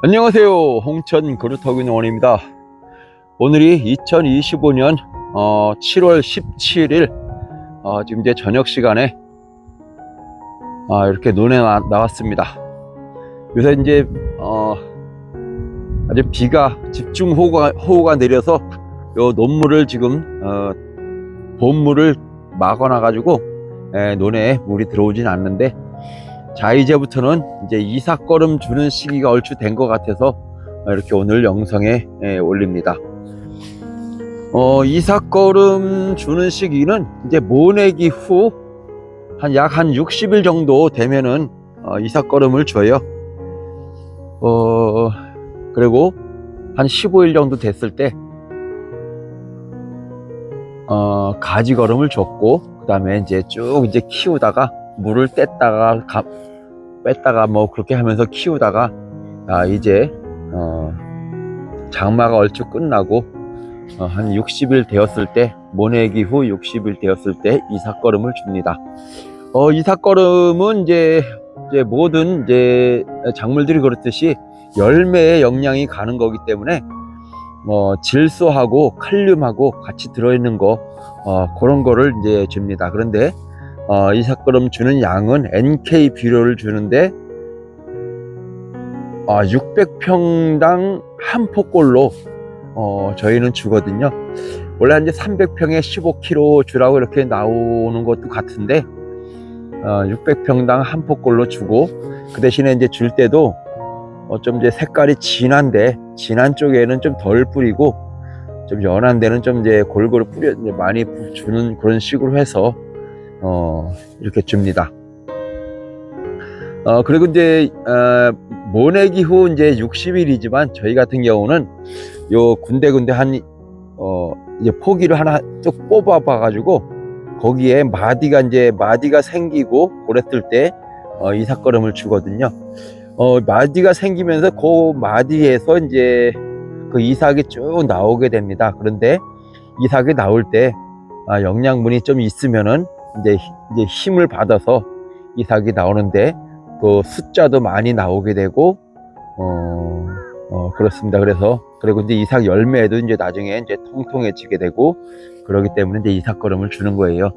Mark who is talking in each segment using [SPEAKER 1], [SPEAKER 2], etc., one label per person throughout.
[SPEAKER 1] 안녕하세요. 홍천 그루터기 농원입니다. 오늘이 2025년 7월 17일 어, 지금 이제 저녁 시간에 아, 이렇게 논에 나, 나왔습니다. 요새 이제 어, 아주 비가 집중 호우가, 내려서 요 논물을 지금 어, 봄물을 막아놔 가지고 논에 물이 들어오진 않는데 자 이제부터는 이제 이삭걸음 주는 시기가 얼추 된 것 같아서 이렇게 오늘 영상에 예, 올립니다. 어, 이삭걸음 주는 시기는 이제 모내기 후 한약한 60일 정도 되면은 어, 이삭걸음을 줘요. 어, 그리고 한 15일 정도 됐을 때 어, 가지걸음을 줬고 그 다음에 이제 쭉 이제 키우다가 물을 뗐다가 가, 뺐다가 뭐 그렇게 하면서 키우다가 아 이제 어 장마가 얼추 끝나고 어, 한 60일 되었을 때 모내기 후 60일 되었을 때 이삭걸음을 줍니다. 어 이삭걸음은 이제 이제 모든 이제 작물들이 그렇듯이 열매에 영양이 가는 거기 때문에 뭐 질소하고 칼륨하고 같이 들어있는 거 어, 그런 거를 이제 줍니다. 그런데 어, 이삭걸음 주는 양은 NK 비료를 주는데 어, 600평당 한 포꼴로 어, 저희는 주거든요. 원래 이제 300평에 15kg 주라고 이렇게 나오는 것도 같은데 어, 600평당 한 포꼴로 주고 그 대신에 이제 줄 때도 어, 좀 이제 색깔이 진한데 진한 쪽에는 좀 덜 뿌리고 좀 연한 데는 좀 이제 골고루 뿌려 많이 주는 그런 식으로 해서 어, 이렇게 줍니다. 어, 그리고 이제, 어, 모내기 후 이제 60일이지만 저희 같은 경우는 요 군데군데 한, 어, 이제 포기를 하나 쭉 뽑아봐가지고 거기에 마디가 이제 마디가 생기고 그랬을 때 어, 이삭걸음을 주거든요. 어, 마디가 생기면서 그 마디에서 이제 그 이삭이 쭉 나오게 됩니다. 그런데 이삭이 나올 때 아, 영양분이 좀 있으면은 이제, 이제 힘을 받아서 이삭이 나오는데 그 숫자도 많이 나오게 되고 어, 어 그렇습니다. 그래서 그리고 이제 이삭 열매도 이제 나중에 이제 통통해지게 되고 그러기 때문에 이제 이삭 걸음을 주는 거예요.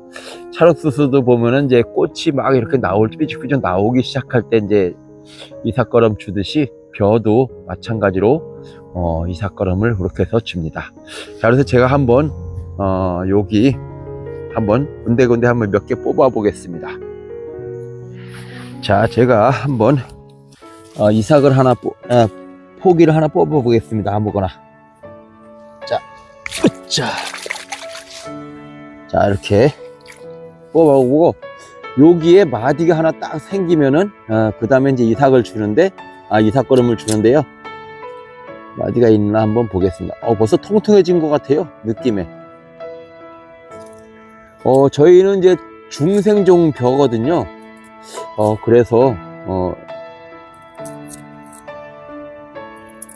[SPEAKER 1] 찰옥수수도 보면은 이제 꽃이 막 이렇게 나올 삐죽삐죽 나오기 시작할 때 이제 이삭 걸음 주듯이 벼도 마찬가지로 어, 이삭 걸음을 그렇게 해서 줍니다. 자 그래서 제가 한번 어, 여기 한번 군데군데 한번 몇 개 뽑아 보겠습니다. 자, 제가 한번 어, 이삭을 하나 뽑, 아, 포기를 하나 뽑아 보겠습니다. 아무거나. 자, 으짜. 자, 이렇게 뽑아보고 여기에 마디가 하나 딱 생기면은 어, 그 다음에 이제 이삭을 주는데 아 이삭 걸음을 주는데요. 마디가 있나 한번 보겠습니다. 어, 벌써 통통해진 것 같아요. 느낌에. 어, 저희는 이제 중생종 벼거든요. 어, 그래서, 어,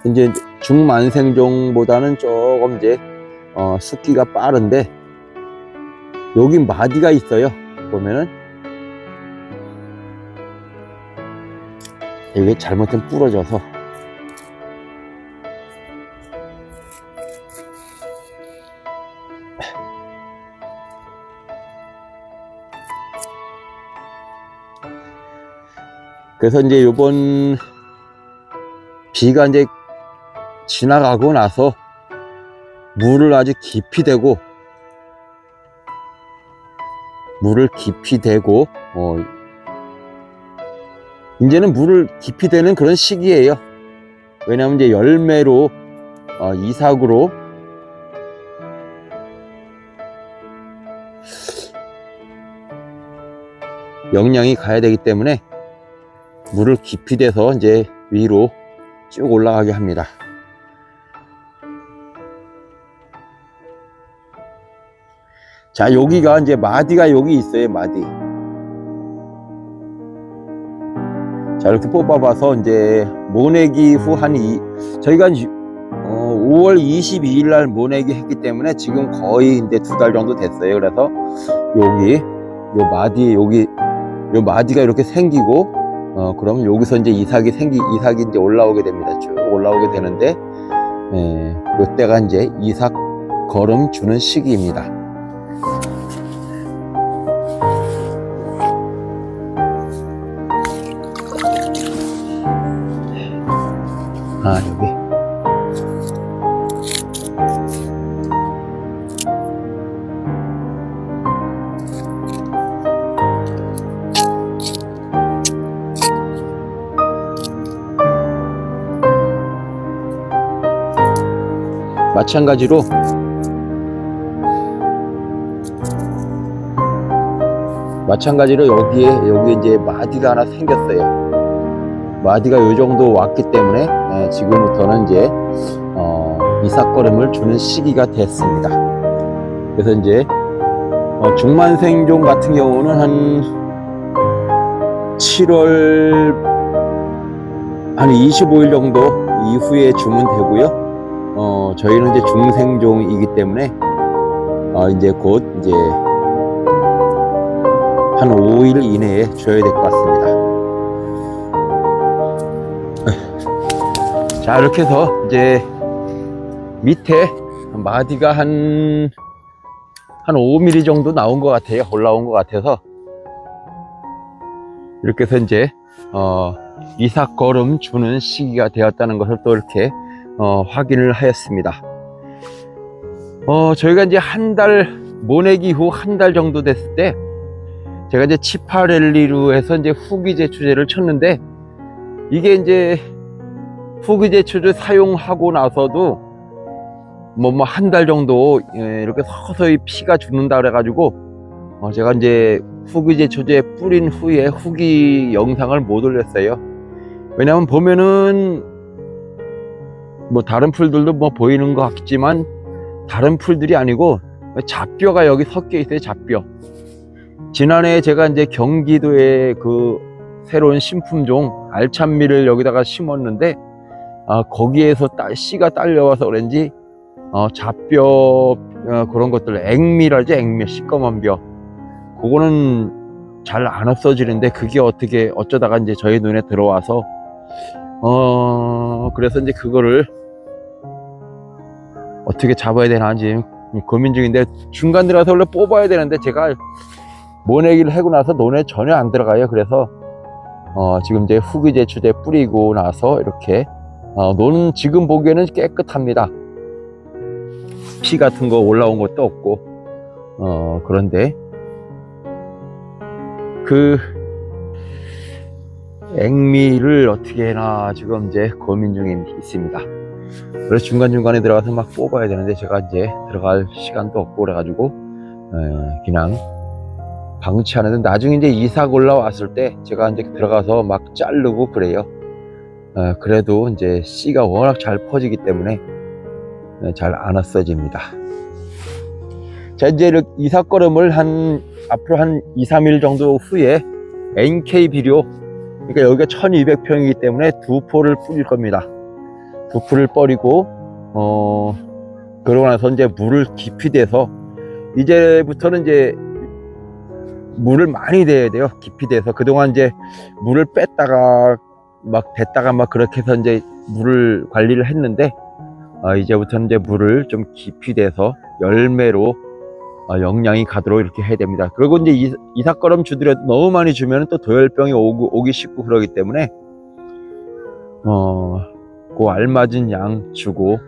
[SPEAKER 1] 이제 중만생종보다는 조금 이제, 어, 습기가 빠른데, 여기 마디가 있어요. 보면은. 이게 잘못된 부러져서. 그래서 이제 요번 비가 이제 지나가고 나서 물을 아주 깊이 대고 물을 깊이 대고 어 이제는 물을 깊이 대는 그런 시기예요. 왜냐하면 이제 열매로 어 이삭으로 영양이 가야 되기 때문에 물을 깊이 대서 이제 위로 쭉 올라가게 합니다. 자, 여기가 이제 마디가 여기 있어요, 마디. 자, 이렇게 뽑아봐서 이제 모내기 후 한 이, 저희가 어, 5월 22일 날 모내기 했기 때문에 지금 거의 이제 두 달 정도 됐어요. 그래서 여기, 요 마디, 여기, 요 마디가 이렇게 생기고 어, 그럼 여기서 이제 이삭이 생기, 이삭이 이제 올라오게 됩니다. 쭉 올라오게 되는데, 예, 이때가 이제 이삭 걸음 주는 시기입니다. 아, 여기. 마찬가지로 마찬가지로 여기에 여기 이제 마디가 하나 생겼어요. 마디가 요 정도 왔기 때문에 예, 지금부터는 이제 어, 이삭걸음을 주는 시기가 됐습니다. 그래서 이제 어, 중만생종 같은 경우는 한 7월 한 25일 정도 이후에 주면 되고요. 어, 저희는 이제 중생종이기 때문에, 어, 이제 곧 이제 한 5일 이내에 줘야 될 것 같습니다. 자, 이렇게 해서 이제 밑에 마디가 한, 한 5mm 정도 나온 것 같아요. 올라온 것 같아서. 이렇게 해서 이제, 어, 이삭 걸음 주는 시기가 되었다는 것을 또 이렇게 어, 확인을 하였습니다. 어, 저희가 이제 한 달, 모내기 후 한 달 정도 됐을 때, 제가 이제 치파렐리로 해서 이제 후기제 추제를 쳤는데, 이게 이제 후기제 추제 사용하고 나서도, 뭐, 뭐, 한 달 정도, 예, 이렇게 서서히 피가 죽는다 그래가지고, 어, 제가 이제 후기제 추제 뿌린 후에 후기 영상을 못 올렸어요. 왜냐면 보면은, 뭐 다른 풀들도 뭐 보이는 것 같지만 다른 풀들이 아니고 잡뼈가 여기 섞여 있어요 잡뼈. 지난해 제가 이제 경기도에 그 새로운 신품종 알참미를 여기다가 심었는데 아, 거기에서 딸, 씨가 딸려와서 그런지 어, 잡뼈 어, 그런 것들 액미라지 액미 시꺼먼 뼈. 그거는 잘 안 없어지는데 그게 어떻게 어쩌다가 이제 저희 눈에 들어와서 어 그래서 이제 그거를 어떻게 잡아야 되나 지금 고민 중인데 중간 들어가서 원래 뽑아야 되는데 제가 모내기를 하고 나서 논에 전혀 안 들어가요 그래서 어 지금 이제 후기제 추제 뿌리고 나서 이렇게 어 논은 지금 보기에는 깨끗합니다 피 같은 거 올라온 것도 없고 어 그런데 그 액미를 어떻게 해나 지금 이제 고민 중에 있습니다. 그래서 중간중간에 들어가서 막 뽑아야 되는데 제가 이제 들어갈 시간도 없고 그래가지고 에, 그냥 방치하는데 나중에 이제 이삭 올라왔을 때 제가 이제 들어가서 막 자르고 그래요. 에, 그래도 이제 씨가 워낙 잘 퍼지기 때문에 잘안 없어집니다. 자 이제 이삭 걸음을 한 앞으로 한 2, 3일 정도 후에 NK 비료 그러니까 여기가 1200평이기 때문에 두 포를 뿌릴 겁니다. 두 포를 뿌리고, 어, 그러고 나서 이제 물을 깊이 대서, 이제부터는 이제 물을 많이 대야 돼요. 깊이 대서. 그동안 이제 물을 뺐다가 막 댔다가 막 그렇게 해서 이제 물을 관리를 했는데, 어, 이제부터는 이제 물을 좀 깊이 대서 열매로 어, 영양이 가도록 이렇게 해야 됩니다. 그리고 이제 이, 이삭거름 주더라도 너무 많이 주면 또 도열병이 오고, 오기 쉽고 그러기 때문에, 어, 그 알맞은 양 주고,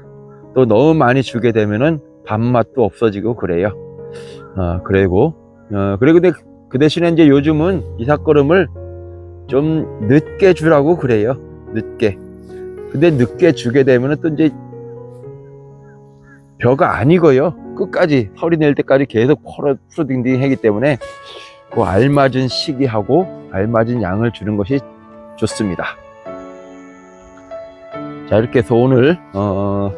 [SPEAKER 1] 또 너무 많이 주게 되면은 밥맛도 없어지고 그래요. 어, 그리고, 어, 그리고 그 대신에 이제 요즘은 이삭거름을 좀 늦게 주라고 그래요. 늦게. 근데 늦게 주게 되면은 또 이제 벼가 아니고요. 끝까지 서리 낼 때까지 계속 퍼러 푸르딩딩 하기 때문에 그 알맞은 시기하고 알맞은 양을 주는 것이 좋습니다. 자 이렇게 해서 오늘 어,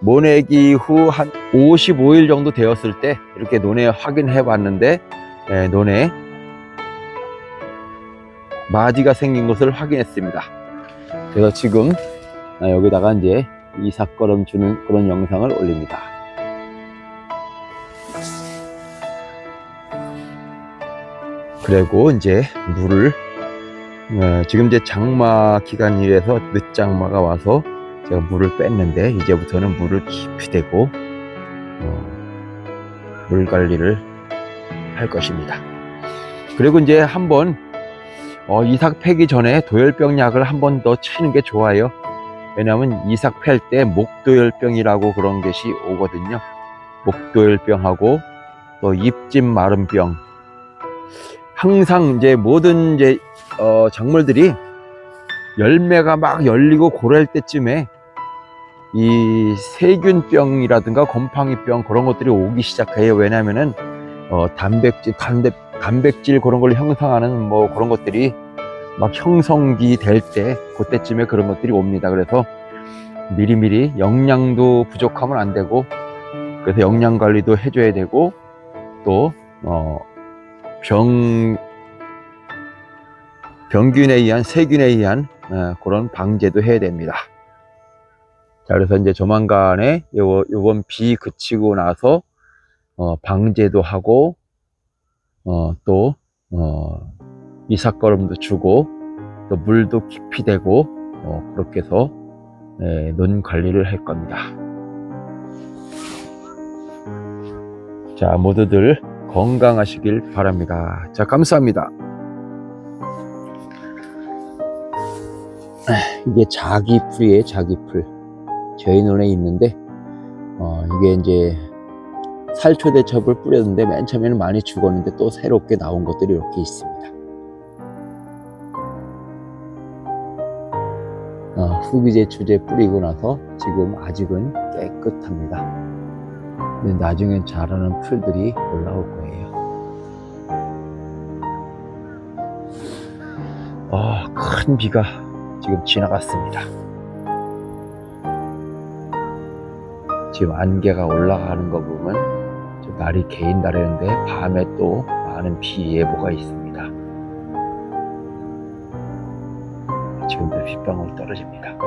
[SPEAKER 1] 모내기 후 한 55일 정도 되었을 때 이렇게 논에 확인해 봤는데 예, 논에 마디가 생긴 것을 확인했습니다. 그래서 지금 아, 여기다가 이제 이삭걸음 주는 그런 영상을 올립니다. 그리고 이제 물을 어, 지금 이제 장마 기간이라서 늦장마가 와서 제가 물을 뺐는데 이제부터는 물을 깊이 대고 어, 물 관리를 할 것입니다. 그리고 이제 한번 어, 이삭 패기 전에 도열병 약을 한 번 더 치는 게 좋아요. 왜냐하면 이삭 팰 때 목도열병이라고 그런 것이 오거든요. 목도열병하고 또 잎집 마름병. 항상 이제 모든 이제 어, 작물들이 열매가 막 열리고 고랄 때쯤에 이 세균병이라든가 곰팡이병 그런 것들이 오기 시작해요. 왜냐하면은 어, 단백질, 단백, 단백질 그런 걸 형성하는 뭐 그런 것들이 막 형성기 될 때 그때쯤에 그런 것들이 옵니다. 그래서 미리미리 영양도 부족하면 안 되고 그래서 영양 관리도 해줘야 되고 또 어, 병, 병균에 의한 세균에 의한 어, 그런 방제도 해야 됩니다. 자, 그래서 이제 조만간에 요, 요번 비 그치고 나서 어, 방제도 하고 어, 또 어, 이삭거름도 주고 또 물도 깊이 대고 어, 그렇게 해서 예, 논 관리를 할 겁니다. 자, 모두들 건강하시길 바랍니다. 자, 감사합니다. 이게 자기 풀이에요, 자기 풀. 저희 논에 있는데, 어, 이게 이제 살초대첩을 뿌렸는데 맨 처음에는 많이 죽었는데 또 새롭게 나온 것들이 이렇게 있습니다. 어, 후기제 주제 뿌리고 나서 지금 아직은 깨끗합니다. 나중엔 자라는 풀들이 올라올 거예요. 아, 큰 비가 지금 지나갔습니다. 지금 안개가 올라가는 거 보면 저 날이 개인다라는데 밤에 또 많은 비 예보가 있습니다. 지금도 빗방울 떨어집니다.